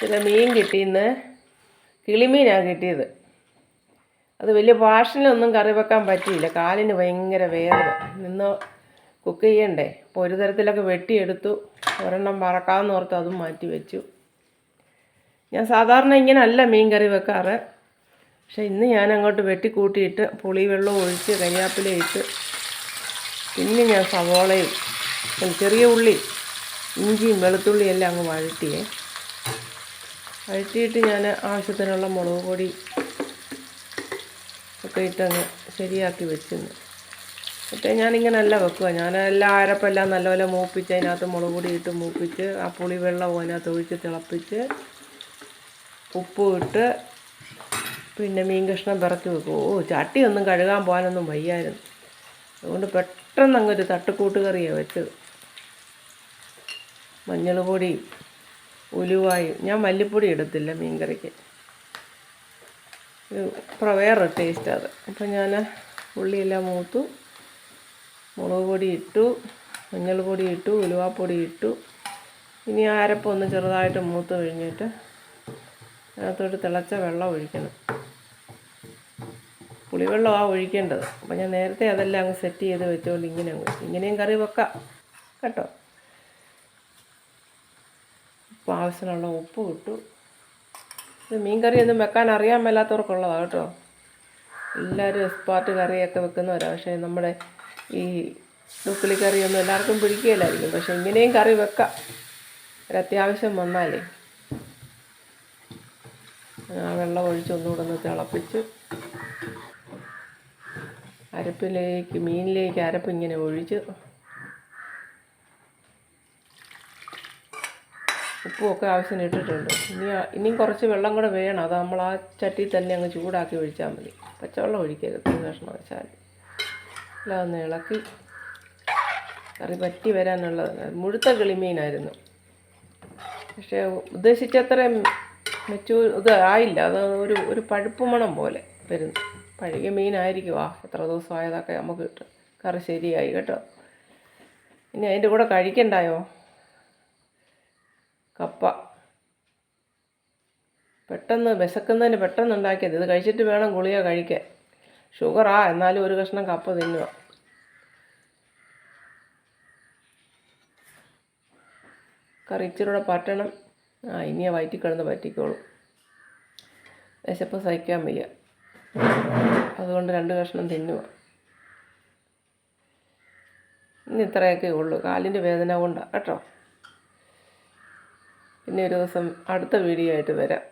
പിന്നെ മീൻ കിട്ടിയിന്ന്. കിളിമീനാണ് കിട്ടിയത്. അത് വലിയ പാഷനിലൊന്നും കറി വെക്കാൻ പറ്റിയില്ല. കാലിന് ഭയങ്കര വേദന. നിന്ന് കുക്ക് ചെയ്യണ്ടേ. അപ്പോൾ ഒരു തരത്തിലൊക്കെ വെട്ടിയെടുത്തു. ഒരെണ്ണം വറക്കാമെന്ന് ഓർത്ത് അതും മാറ്റി വെച്ചു. ഞാൻ സാധാരണ ഇങ്ങനെയല്ല മീൻ കറി വെക്കാറ്. പക്ഷെ ഇന്ന് ഞാൻ അങ്ങോട്ട് വെട്ടിക്കൂട്ടിയിട്ട് പുളിവെള്ളം ഒഴിച്ച് കരിയാപ്പില ഇട്ട് പിന്നെ ഞാൻ സവോളയും ചെറിയ ഉള്ളി ഇഞ്ചിയും വെളുത്തുള്ളിയും എല്ലാം അങ്ങ് വഴറ്റിയേ. വഴറ്റിയിട്ട് ഞാൻ ആവശ്യത്തിനുള്ള മുളക് പൊടി ഒക്കെ ഇട്ടങ്ങ് ശരിയാക്കി വെച്ചിരുന്നു. മറ്റേ ഞാനിങ്ങനല്ല വെക്കുക ഞാൻ എല്ലാ അരപ്പെല്ലാം നല്ലപോലെ മൂപ്പിച്ച് അതിനകത്ത് മുളക് പൊടി ഇട്ട് മൂപ്പിച്ച് ആ പുളി വെള്ളം അതിനകത്ത് ഒഴിച്ച് തിളപ്പിച്ച് ഉപ്പ് ഇട്ട് പിന്നെ മീൻ കഷ്ണം പിറക്കി വെക്കും. ഓ ചട്ടിയൊന്നും കഴുകാൻ പോകാനൊന്നും വയ്യായിരുന്നു. അതുകൊണ്ട് പെട്ടെന്ന് അങ്ങൊരു തട്ടുകൂട്ട് കറിയാണ് വെച്ചത്. മഞ്ഞൾ പൊടി ഉലുവായും. ഞാൻ മല്ലിപ്പൊടി ഇടത്തില്ല മീൻകറിക്ക്. പ്ര- വേറൊരു ടേസ്റ്റ് അത്. അപ്പം ഞാൻ ഉള്ളിയെല്ലാം മൂത്തു. മുളക് പൊടി ഇട്ടു മഞ്ഞൾപ്പൊടി പൊടി ഇട്ടു ഉലുവാപ്പൊടി ഇട്ടു. ഇനി അരപ്പൊന്ന് ചെറുതായിട്ട് മൂത്ത് കഴിഞ്ഞിട്ട് അതിനകത്തോട്ട് തിളച്ച വെള്ളം ഒഴിക്കണം. പുളിവെള്ളമാണ് ഒഴിക്കേണ്ടത്. അപ്പം ഞാൻ നേരത്തെ അതെല്ലാം അങ്ങ് സെറ്റ് ചെയ്ത് വെച്ചുകൊണ്ട് ഇങ്ങനെ അങ്ങ്. ഇങ്ങനെയും കറി വെക്കാം. കേട്ടോ? ഉപ്പ് ആവശ്യത്തിനുള്ള ഉപ്പ് ഇട്ടു. ഇത് മീൻ കറിയൊന്നും വെക്കാൻ അറിയാൻ മേലാത്തവർക്കുള്ളതാണ് കേട്ടോ. എല്ലാവരും എക്സ്പാർട്ട് കറിയൊക്കെ വെക്കുന്നവരാണ് പക്ഷേ നമ്മുടെ ഈ ദുക്കിളി കറിയൊന്നും എല്ലാവർക്കും പിടിക്കുകയില്ലായിരിക്കും. പക്ഷേ ഇങ്ങനെയും കറി വെക്കാം. ഒരത്യാവശ്യം വന്നാലേ. ആ വെള്ളം ഒഴിച്ച് ഒന്നുകൂടെ ഒന്ന് തിളപ്പിച്ച് അരപ്പിലേക്ക് മീനിലേക്ക് അരപ്പ് ഇങ്ങനെ ഒഴിച്ച് ഉപ്പുമൊക്കെ ആവശ്യത്തിന് ഇട്ടിട്ടുണ്ട് ഇനി ഇനിയും കുറച്ച് വെള്ളം കൂടെ വേണം. അത് നമ്മൾ ആ ചട്ടിയിൽ തന്നെ അങ്ങ് ചൂടാക്കി ഒഴിച്ചാൽ മതി. പച്ചവെള്ളം ഒഴിക്കരുത്. ഒരു കഷ്ണം വെച്ചാൽ എല്ലാം ഒന്ന് ഇളക്കി കറി പറ്റി വരാനുള്ളത്. മുഴുത്ത കിളിമീനായിരുന്നു. പക്ഷേ ഉദ്ദേശിച്ചത്രയും മെച്ചു ഇത് ആയില്ല. അത് ഒരു ഒരു പഴുപ്പ് മണം പോലെ വരുന്നു. പഴകിയ മീനായിരിക്കും. ആ എത്ര ദിവസമായതൊക്കെ നമുക്ക് കിട്ടും. കറി ശരിയായി കേട്ടോ. ഇനി അതിന്റെ കൂടെ കഴിക്കണ്ടായോ? കപ്പ. പെട്ടെന്ന് വിശക്കുന്നതിന് പെട്ടെന്ന് ഉണ്ടാക്കിയത് ഇത് കഴിച്ചിട്ട് വേണം ഗുളിക കഴിക്കാൻ. ഷുഗറാ. എന്നാലും ഒരു കഷ്ണം കപ്പ തിന്നുക. കറി ഇച്ചിരൂടെ പറ്റണം. ആ ഇനിയാ വയറ്റിൽ കിടന്ന് പറ്റിക്കോളൂ. വിശപ്പ് സഹിക്കാൻ വയ്യ. അതുകൊണ്ട് രണ്ട് കഷ്ണം തിന്നുക. ഇന്ന് ഇത്രയൊക്കെ ഉള്ളൂ. കാലിന്റെ വേദന കൊണ്ടാണ് കേട്ടോ? പിന്നെ ഒരു ദിവസം അടുത്ത വീഡിയോ ആയിട്ട് വരാം.